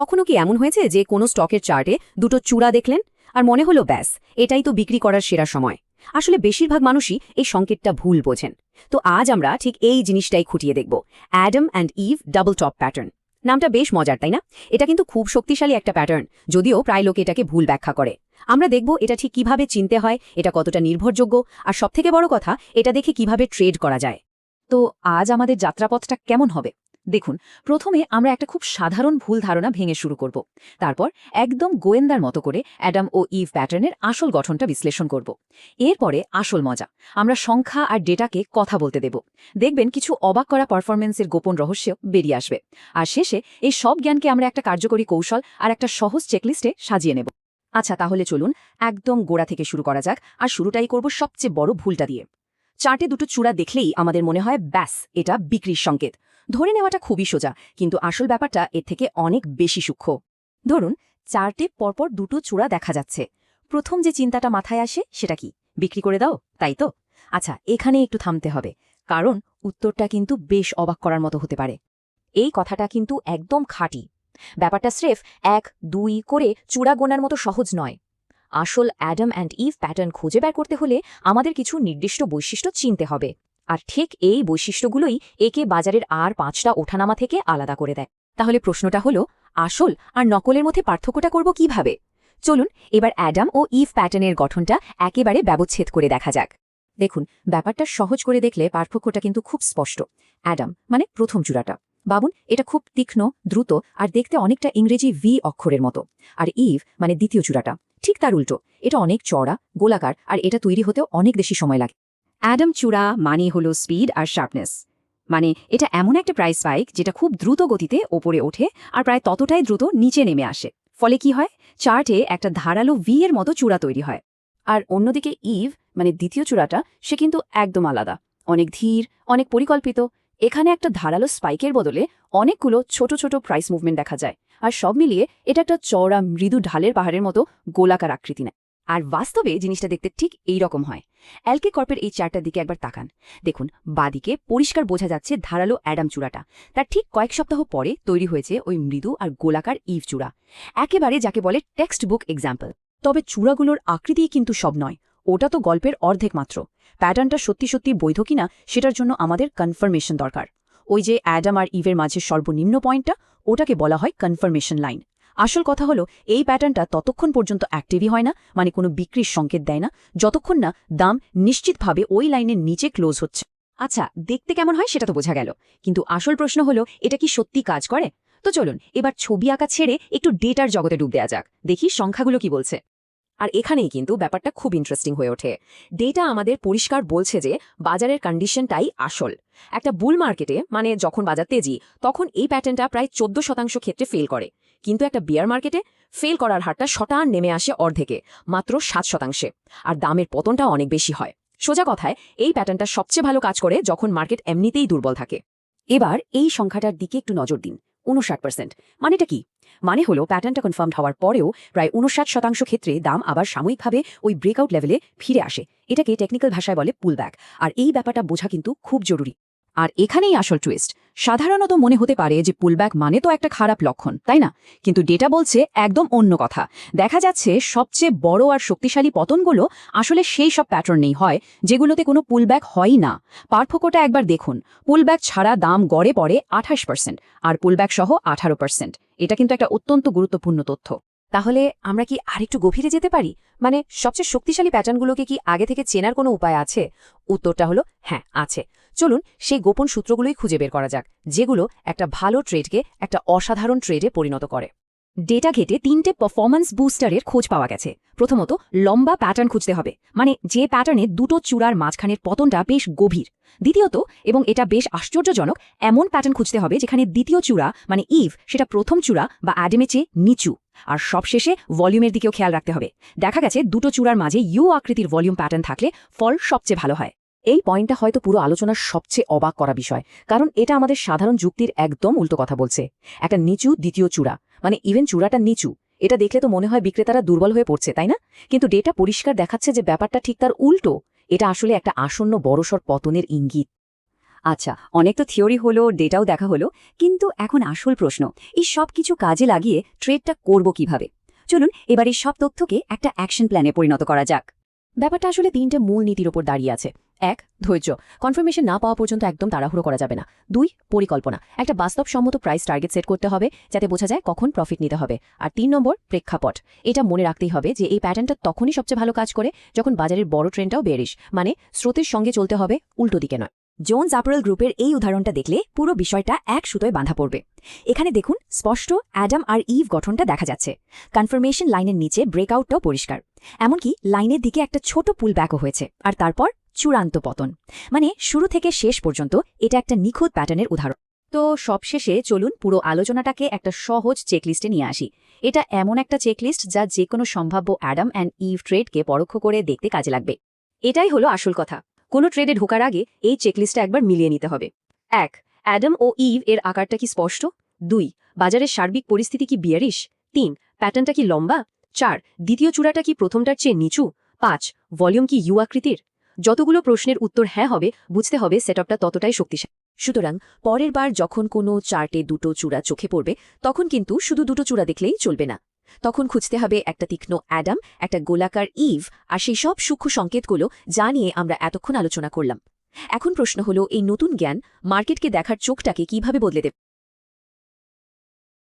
কখনো কি এমন হয়েছে যে কোনো স্টকের চার্টে দুটো চূড়া দেখলেন? আর মনে হলো, ব্যাস, এটাই তো বিক্রি করার সেরা সময়। আসলে বেশিরভাগ মানুষই এই সংকেতটা ভুল বোঝেন। তো আজ আমরা ঠিক এই জিনিসটাই খুঁটিয়ে দেখব, Adam and Eve double top pattern. নামটা বেশ মজার, তাই না? এটা কিন্তু খুব শক্তিশালী একটা প্যাটার্ন, যদিও প্রায় লোকে এটাকে ভুল ব্যাখ্যা করে। আমরা দেখব এটা ঠিক কীভাবে চিনতে হয়, এটা কতটা নির্ভরযোগ্য, আর সবথেকে বড় কথা, এটা দেখে কীভাবে ট্রেড করা যায়। তো আজ আমাদের যাত্রাপথটা কেমন হবে? দেখুন, প্রথমে আমরা একটা খুব সাধারণ ভুল ধারণা ভেঙে শুরু করব। তারপর একদম গোয়েন্দার মতো করে অ্যাডাম ও ইভ প্যাটার্নের আসল গঠনটা বিশ্লেষণ করব। এরপরে আসল মজা, আমরা সংখ্যা আর ডেটাকে কথা বলতে দেব। দেখবেন কিছু অবাক করা পারফরমেন্সের গোপন রহস্য বেরিয়ে আসবে। আর শেষে এই সব জ্ঞানকে আমরা একটা কার্যকরী কৌশল আর একটা সহজ চেকলিস্টে সাজিয়ে নেব। আচ্ছা তাহলে চলুন একদম গোড়া থেকে শুরু করা যাক আর শুরুটাই করব সবচেয়ে বড় ভুলটা দিয়ে। চার্টে দুটো চূড়া দেখলেই আমাদের মনে হয়, ব্যাস, এটা বিক্রির সংকেত। ধরে নেওয়াটা খুবই সোজা, কিন্তু আসল ব্যাপারটা এর থেকে অনেক বেশি সূক্ষ্ম। ধরুন, চারটে পরপর দুটো চূড়া দেখা যাচ্ছে। প্রথম যে চিন্তাটা মাথায় আসে সেটা কি? বিক্রি করে দাও, তাই তো? আচ্ছা এখানে একটু থামতে হবে, কারণ উত্তরটা কিন্তু বেশ অবাক করার মতো হতে পারে। এই কথাটা কিন্তু একদম খাঁটি। ব্যাপারটা স্রেফ এক, দুই করে চূড়া গোনার মতো সহজ নয়। আসল অ্যাডাম অ্যান্ড ইভ প্যাটার্ন খুঁজে বের করতে হলে আমাদের কিছু নির্দিষ্ট বৈশিষ্ট্য চিনতে হবে। আর ঠিক এই বৈশিষ্ট্যগুলোই একে বাজারের আর পাঁচটা ওঠানামা থেকে আলাদা করে দেয়। তাহলে প্রশ্নটা হলো, আসল আর নকলের মধ্যে পার্থক্যটা করব কীভাবে? চলুন, এবার অ্যাডাম ও ইভ প্যাটার্নের গঠনটা একেবারে ব্যবচ্ছেদ করে দেখা যাক। দেখুন, ব্যাপারটা সহজ করে দেখলে পার্থক্যটা কিন্তু খুব স্পষ্ট। অ্যাডাম মানে প্রথম চূড়াটা। বাবুন, এটা খুব তীক্ষ্ণ, দ্রুত আর দেখতে অনেকটা ইংরেজি ভি অক্ষরের মতো। আর ইভ মানে দ্বিতীয় চূড়াটা। ঠিক তার উল্টো। এটা অনেক চড়া গোলাকার আর এটা তৈরি হতেও অনেক বেশি সময় লাগে। অ্যাডাম চূড়া মানে হলো স্পিড আর শার্পনেস। মানে এটা এমন একটা প্রাইস স্পাইক যেটা খুব দ্রুত গতিতে ওপরে ওঠে আর প্রায় ততটাই দ্রুত নিচে নেমে আসে। ফলে কি হয়? চার্টে একটা ধারালো ভি এর মতো চূড়া তৈরি হয়। আর অন্যদিকে ইভ মানে দ্বিতীয় চূড়াটা, সে কিন্তু একদম আলাদা। অনেক ধীর, অনেক পরিকল্পিত। এখানে একটা ধারালো স্পাইকের বদলে অনেকগুলো ছোট ছোট প্রাইস মুভমেন্ট দেখা যায়। আর সব মিলিয়ে এটা একটা চওড়া, মৃদু ঢালের পাহাড়ের মতো গোলাকার আকৃতি নেয়। আর বাস্তবে জিনিসটা দেখতে ঠিক এই রকম হয়। অ্যালকে কর্পের এই চারটার দিকে একবার তাকান। দেখুন, বাদিকে পরিষ্কার বোঝা যাচ্ছে ধারালো অ্যাডাম চূড়াটা। তার ঠিক কয়েক সপ্তাহ পরে তৈরি হয়েছে ওই মৃদু আর গোলাকার ইভ চূড়া। একেবারে যাকে বলে টেক্সট বুক এক্সাম্পল। তবে চূড়াগুলোর আকৃতিই কিন্তু সব নয়। ওটা তো গল্পের অর্ধেক মাত্র। প্যাটার্নটা সত্যি সত্যি বৈধ কিনা সেটার জন্য আমাদের কনফার্মেশন দরকার। ওই যে অ্যাডাম আর ইভের মাঝে সর্বনিম্ন পয়েন্টটা, ওটাকে বলা হয় কনফার্মেশন লাইন। আসল কথা হলো, এই প্যাটার্নটা ততক্ষণ পর্যন্ত অ্যাক্টিভই হয় না মানে কোনো বিক্রির সংকেত দেয় না। যতক্ষণ না দাম নিশ্চিতভাবে ওই লাইনের নিচে ক্লোজ হচ্ছে। আচ্ছা দেখতে কেমন হয় সেটা তো বোঝা গেল। কিন্তু আসল প্রশ্ন হলো, এটা কি সত্যি কাজ করে? তো চলুন, এবার ছবি আঁকা ছেড়ে একটু ডেটার জগতে ডুব দেয়া যাক। দেখি সংখ্যাগুলো কি বলছে। আর এখানেই কিন্তু ব্যাপারটা খুব ইন্টারেস্টিং হয়ে ওঠে। ডেটা আমাদের পরিষ্কার বলছে যে, বাজারের কন্ডিশনটাই আসল। একটা বুল মার্কেটে মানে যখন বাজার তেজি, তখন এই প্যাটার্নটা প্রায় চোদ্দ শতাংশ ক্ষেত্রে ফেল করে। কিন্তু একটা বিয়ার মার্কেটে ফেল করার হারটা শটান নেমে আসে অর্ধেকে, মাত্র সাত শতাংশে। আর দামের পতনটা অনেক বেশি হয়। সোজা কথায়, এই প্যাটার্নটা সবচেয়ে ভালো কাজ করে যখন মার্কেট এমনিতেই দুর্বল থাকে। এবার এই সংখ্যাটার দিকে একটু নজর দিন। উনষাট পার্সেন্ট মানেটা কি? মানে হলো প্যাটার্নটা কনফার্ম হওয়ার পরেও প্রায় উনষাট শতাংশ ক্ষেত্রে দাম আবার সাময়িকভাবে ওই ব্রেকআউট লেভেলে ফিরে আসে। এটাকে টেকনিক্যাল ভাষায় বলে পুলব্যাক আর এই ব্যাপারটা বোঝা কিন্তু খুব জরুরি। আর এখানেই আসল টুইস্ট সাধারণত মনে হতে পারে যে পুলব্যাক মানে তো একটা খারাপ লক্ষণ, তাই না? কিন্তু ডেটা বলছে একদম অন্য কথা। দেখা যাচ্ছে সবচেয়ে বড় আর শক্তিশালী পতনগুলো আসলে সেই সব প্যাটার্নেই হয়, যেগুলোতে কোনো পুলব্যাক হয়ই না। পার্থক্যটা একবার দেখুন। পুলব্যাক ছাড়া দাম গড়ে পড়ে আঠাশ পার্সেন্ট আর পুলব্যাক সহ আঠারো পার্সেন্ট এটা কিন্তু একটা অত্যন্ত গুরুত্বপূর্ণ তথ্য। তাহলে আমরা কি আরেকটু গভীরে যেতে পারি? মানে সবচেয়ে শক্তিশালী প্যাটার্নগুলোকে কি আগে থেকে চেনার কোনো উপায় আছে? উত্তরটা হলো হ্যাঁ আছে। চলুন সেই গোপন সূত্রগুলোই খুঁজে বের করা যাক, যেগুলো একটা ভালো ট্রেডকে একটা অসাধারণ ট্রেডে পরিণত করে। ডেটা ঘেটে তিনটে পারফরম্যান্স বুস্টারের খোঁজ পাওয়া গেছে। প্রথমত, লম্বা প্যাটার্ন খুঁজতে হবে মানে যে প্যাটার্নে দুটো চূড়ার মাঝখানের পতনটা বেশ গভীর। দ্বিতীয়ত, এবং এটা বেশ আশ্চর্যজনক, এমন প্যাটার্ন খুঁজতে হবে যেখানে দ্বিতীয় চূড়া মানে ইভ, সেটা প্রথম চূড়া বা অ্যাডেমে চেয়ে নিচু। আর সবশেষে ভলিউমের দিকেও খেয়াল রাখতে হবে। দেখা গেছে, দুটো চূড়ার মাঝে ইউ আকৃতির ভলিউম প্যাটার্ন থাকলে ফল সবচেয়ে ভালো হয়। এই পয়েন্টটা হয়তো পুরো আলোচনার সবচেয়ে অবাক করা বিষয়, কারণ এটা আমাদের সাধারণ যুক্তির একদম উল্টো কথা বলছে। একটা নিচু, দ্বিতীয় চূড়া মানে ইভেন চূড়াটা নিচু, এটা দেখলে তো মনে হয় বিক্রেতারা দুর্বল হয়ে পড়ছে, তাই না? কিন্তু ডেটা পরিষ্কার দেখাচ্ছে যে ব্যাপারটা ঠিক তার উল্টো, এটা আসলে একটা আসন্ন বড়সড় পতনের ইঙ্গিত। আচ্ছা অনেক তো থিওরি হলো, ডেটাও দেখা হলো, কিন্তু এখন আসল প্রশ্ন, এই সব কিছু কাজে লাগিয়ে ট্রেডটা করব কীভাবে? চলুন, এবার এই সব তথ্যকে একটা অ্যাকশন প্ল্যানে পরিণত করা যাক। ব্যাপারটা আসলে তিনটে মূল নীতির ওপর দাঁড়িয়ে আছে। এক, ধৈর্য। কনফার্মেশন না পাওয়া পর্যন্ত একদম তাড়াহুড়ো করা যাবে না। দুই, পরিকল্পনা। একটা বাস্তবসম্মত প্রাইস টার্গেট সেট করতে হবে, যাতে বোঝা যায় কখন প্রফিট নিতে হবে। আর তিন নম্বর, প্রেক্ষাপট। এটা মনে রাখতেই হবে যে এই প্যাটার্নটা তখনই সবচেয়ে ভালো কাজ করে যখন বাজারের বড় ট্রেনটাও বেরিস মানে স্রোতের সঙ্গে চলতে হবে উল্টো দিকে নয়। জোনস অ্যাপারেল গ্রুপের এই উদাহরণটা দেখলে পুরো বিষয়টা এক সুতোয় বাঁধা পড়বে। এখানে দেখুন, স্পষ্ট অ্যাডাম আর ইভ গঠনটা দেখা যাচ্ছে। কনফার্মেশন লাইনের নিচে ব্রেকআউটটাও পরিষ্কার। এমনকি লাইনের দিকে একটা ছোট পুল ব্যাকও হয়েছে, আর তারপর চূড়ান্ত পতন। মানে শুরু থেকে শেষ পর্যন্ত এটা একটা নিখুঁত প্যাটার্নের উদাহরণ। তো সবশেষে চলুন পুরো আলোচনাটাকে একটা সহজ চেকলিস্টে নিয়ে আসি। এটা এমন একটা চেকলিস্ট যা যে কোনো সম্ভাব্য অ্যাডাম অ্যান্ড ইভ ট্রেডকে পরোক্ষ করে দেখতে কাজে লাগবে। এটাই হলো আসল কথা। কোনো ট্রেডে ঢোকার আগে এই চেকলিস্টটা একবার মিলিয়ে নিতে হবে। এক অ্যাডাম ও ইভ এর আকারটা কি স্পষ্ট? দুই, বাজারের সার্বিক পরিস্থিতি কি বিয়ারিশ তিন প্যাটার্নটা কি লম্বা? চার, দ্বিতীয় চূড়াটা কি প্রথমটার চেয়ে নিচু? পাঁচ ভলিউম কি ইউ আকৃতির? যতগুলো প্রশ্নের উত্তর হ্যাঁ হবে, বুঝতে হবে সেটআপটা ততটাই শক্তিশালী। সুতরাং, পরের বার যখন কোনো চার্টে দুটো চূড়া চোখে পড়বে, তখন কিন্তু শুধু দুটো চূড়া দেখলেই চলবে না। তখন খুঁজতে হবে একটা তীক্ষ্ণ অ্যাডাম, একটা গোলাকার ইভ, আর সেই সব সূক্ষ্ম সংকেতগুলো যা নিয়ে আমরা এতক্ষণ আলোচনা করলাম। এখন প্রশ্ন হলো, এই নতুন জ্ঞান মার্কেটকে দেখার চোখটাকে কীভাবে বদলে দেবে?